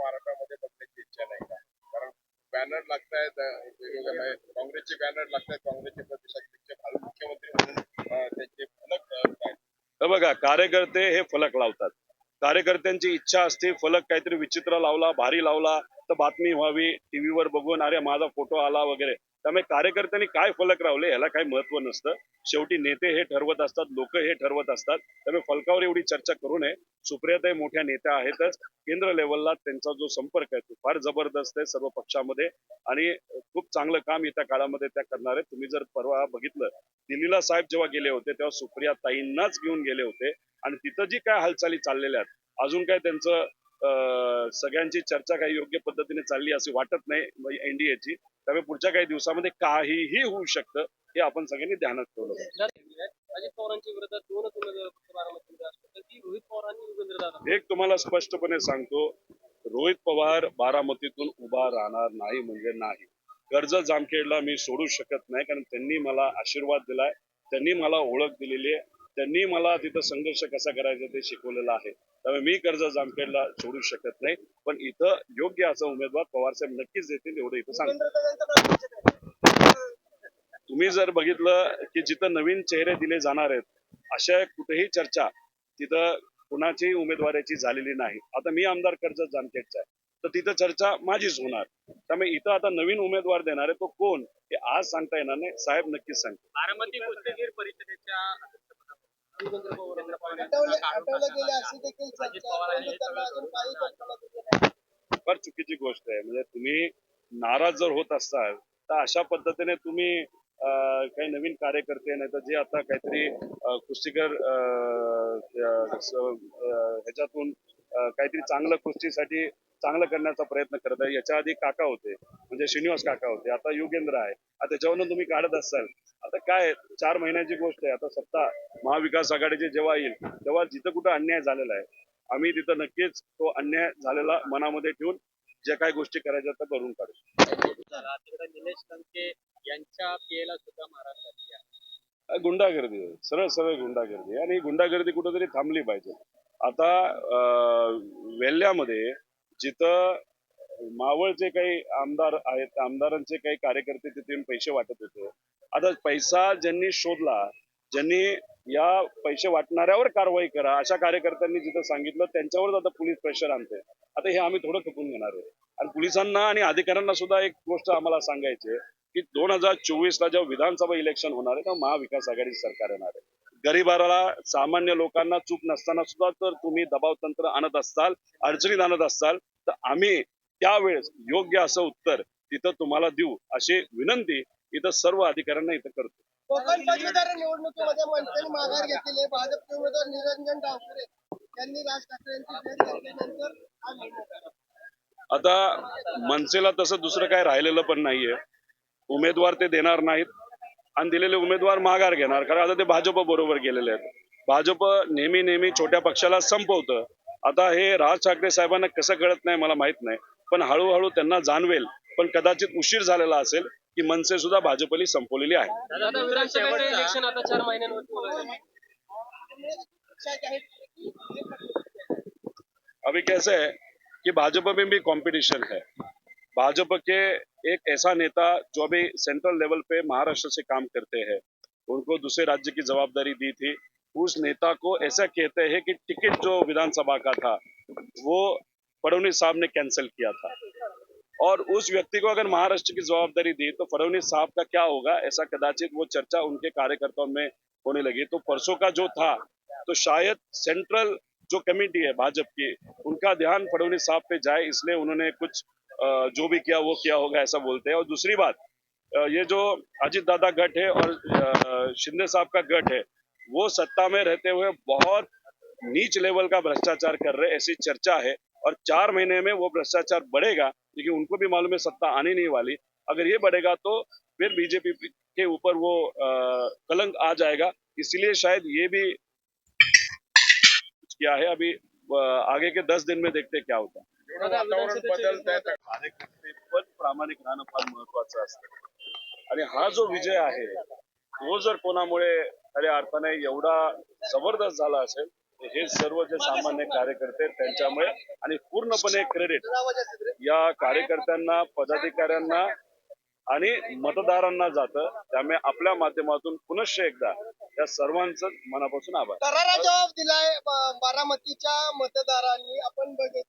महाराष्ट्रामध्ये बघण्याची इच्छा नाही का? कारण बॅनर लागतायत काँग्रेसचे बॅनर लागतायत काँग्रेसचे प्रदेशाध्यक्ष भावी मुख्यमंत्री म्हणून त्यांचे फलक तर बघा कार्यकर्ते हे फलक लावतात. कार्यकर्त्यांची इच्छा असते फलक काहीतरी विचित्र लावला भारी लावला फक्त बातमी व्हावी टीव्हीवर बघून अरे माझा फोटो आला वगैरे. त्यामुळे कार्यकर्त्यांनी काय फलक रावले याला काही महत्त्व नसतं. शेवटी नेते हे ठरवत असतात लोक हे ठरवत असतात. त्यामुळे फलकावर एवढी चर्चा करू नये. सुप्रियाताई मोठ्या नेत्या आहेतच. केंद्र लेवलला त्यांचा जो संपर्क आहे तो फार जबरदस्त आहे सर्व पक्षामध्ये. आणि खूप चांगलं काम येत्या काळामध्ये त्या करणार आहेत. तुम्ही जर परवा बघितलं दिल्लीला साहेब जेव्हा गेले होते तेव्हा सुप्रिया ताईंनाच घेऊन गेले होते. आणि तिथं जी काय हालचाली चाललेल्या आहेत अजून काय त्यांचं सगळ्यांची चर्चा काही योग्य पद्धतीने चालली अशी वाटत नाही एनडीएची त्यामुळे पुढच्या काही दिवसामध्ये काहीही होऊ शकतं हे आपण सगळ्यांनी ध्यानात ठेवलं. अजित पवारांच्या विरोधात दोनच उमेदवार एक तुम्हाला स्पष्टपणे सांगतो रोहित पवार बारामतीतून उभा राहणार नाही म्हणजे नाही. कर्जत जामखेडला मी सोडू शकत नाही कारण त्यांनी मला आशीर्वाद दिलाय त्यांनी मला ओळख दिलेली आहे. त्यांनी मला तिथं संघर्ष कसा करायचा ते शिकवलेलं आहे. त्यामुळे मी कर्ज जामखेडला सोडू शकत नाही. पण इथं योग्य असा उमेदवार पवारसाहेब नक्कीच देतील एवढं इथं सांगतो. तुम्ही जर बघितलं की जिथं नवीन चेहरे दिले जाणार आहेत अशा कुठेही चर्चा तिथं कुणाची उमेदवाराची झालेली नाही. आता मी आमदार कर्ज जामखेडचा आहे. तर तिथं चर्चा माझीच होणार. त्यामुळे इथं आता नवीन उमेदवार देणार आहे तो कोण हे आज सांगता येणार नाही. साहेब नक्कीच सांगतो बारामती कुस्तीगीर परिषदेच्या फार चुकीची गोष्ट आहे. म्हणजे तुम्ही नाराज जर होत असाल तर अशा पद्धतीने तुम्ही काही नवीन कार्यकर्ते नाही तर जे आता काहीतरी अं, कुस्तीकर ह्याच्यातून काहीतरी चांगलं कुस्तीसाठी चांगलं करण्याचा प्रयत्न करत आहे. याच्या आधी काका होते. म्हणजे श्रीनिवास काका होते. आता युगेंद्र आहे. आता त्याच्यावरून तुम्ही काढत असाल. आता काय चार महिन्याची गोष्ट आहे. आता सत्ता महाविकास आघाडीची जेव्हा येईल तेव्हा जिथं कुठं अन्याय झालेला आहे आम्ही तिथं नक्कीच तो अन्याय झालेला मनामध्ये ठेवून ज्या काही गोष्टी करायच्या त्या करून काढू. निलेश लंके यांच्या पीएला सुद्धा मारहाण गुंडागर्दी. आहे सरळ सरळ गुंडागर्दी. आणि गुंडागर्दी कुठेतरी थांबली पाहिजे. आता वेल्ल्यामध्ये वेल्ह्यामध्ये जिथं मावळचे काही आमदार आहेत आमदारांचे काही कार्यकर्ते तिथे पैसे वाटत होते. आता पैसा ज्यांनी शोधला ज्यांनी या पैसे वाटणाऱ्यावर कारवाई करा अशा कार्यकर्त्यांनी जिथं सांगितलं त्यांच्यावरच आता पोलीस प्रेशर आणते. आता हे आम्ही थोडं खपून घेणार आहे. आणि पोलिसांना आणि अधिकाऱ्यांना सुद्धा एक गोष्ट आम्हाला सांगायची की दोन हजार चोवीस ला जेव्हा विधानसभा इलेक्शन होणार आहे तेव्हा महाविकास आघाडी सरकार येणार आहे. गरिबाला सामान्य लोकांना चूक नसताना सुद्धा तर तुम्ही दबाव तंत्र आणत असताल अडचणीत आणत असताल तर आम्ही त्यावेळेस योग्य असं उत्तर तिथं तुम्हाला देऊ अशी विनंती इथं सर्व अधिकाऱ्यांना इथं करतो. कोकण पदवीधर निवडणुकीमध्ये मनसेने माघार घेतलेली भाजपचे उमेदवार निरंजन डावखरे यांनी राज ठाकरे यांची. आता मनसेला तसं दुसरं काय राहिलेलं पण नाहीये. उमेदवार ते देणार नाहीत. आणि दिलेले उमेदवार माघार घेणार. कारण आता ते भाजप बरोबर गेलेले आहेत. भाजप नेहमी नेहमी छोट्या पक्षाला संपवतं. आता हे राज ठाकरे साहेबांना कसं कळत नाही मला माहीत नाही. पण हळूहळू त्यांना जाणवेल. पण कदाचित उशीर झालेला असेल की मनसे सुद्धा भाजपली संपवलेली आहे. अभी कैसे है कि भाजपा में भी कंपटीशन है भाजपा के एक ऐसा नेता जो अभी सेंट्रल लेवल पे महाराष्ट्र से काम करते हैं, उनको दूसरे राज्य की जवाबदारी दी थी, उस नेता को ऐसा कहते हैं कि टिकट जो विधानसभा का था, वो फडणवीस साहब ने कैंसिल किया था। और उस व्यक्ति को अगर महाराष्ट्र की जवाबदारी दी तो फडणवीस साहब का क्या होगा? ऐसा कदाचित वो चर्चा उनके कार्यकर्ताओं में होने लगी। तो परसों का जो था तो शायद सेंट्रल जो कमेटी है भाजपा की, उनका ध्यान फडणवीस साहब पे जाए, इसलिए उन्होंने कुछ जो भी किया, वो किया होगा, ऐसा बोलते हैं। और दूसरी बात ये जो अजित दादा गट है और शिंदे साहब का गट है, वो सत्ता में रहते हुए बहुत नीच लेवल का भ्रष्टाचार कर रहे ऐसी चर्चा है। और चार महीने में वो भ्रष्टाचार बढ़ेगा क्योंकि उनको भी मालूम है सत्ता आने नहीं वाली। अगर ये बढ़ेगा तो फिर बीजेपी के ऊपर वो कलंक आ जाएगा। इसलिए शायद ये भी किया है। अभी आगे के दस दिन में देखते क्या होता है। पण प्रामाणिक राहणं फार महत्वाचं असतं. आणि हा जो विजय आहे तो जर कोणामुळे खऱ्या अर्थाने एवढा जबरदस्त झाला असेल हे सर्व जे सामान्य कार्यकर्ते त्यांच्यामुळे आणि पूर्णपणे क्रेडिट या कार्यकर्त्यांना पदाधिकाऱ्यांना आणि मतदारांना जातं. त्यामुळे आपल्या माध्यमातून पुनश्च एकदा या सर्वांचं मनापासून आभार. करारा जबाब दिलाय बारामतीच्या मतदारांनी. आपण बघितलं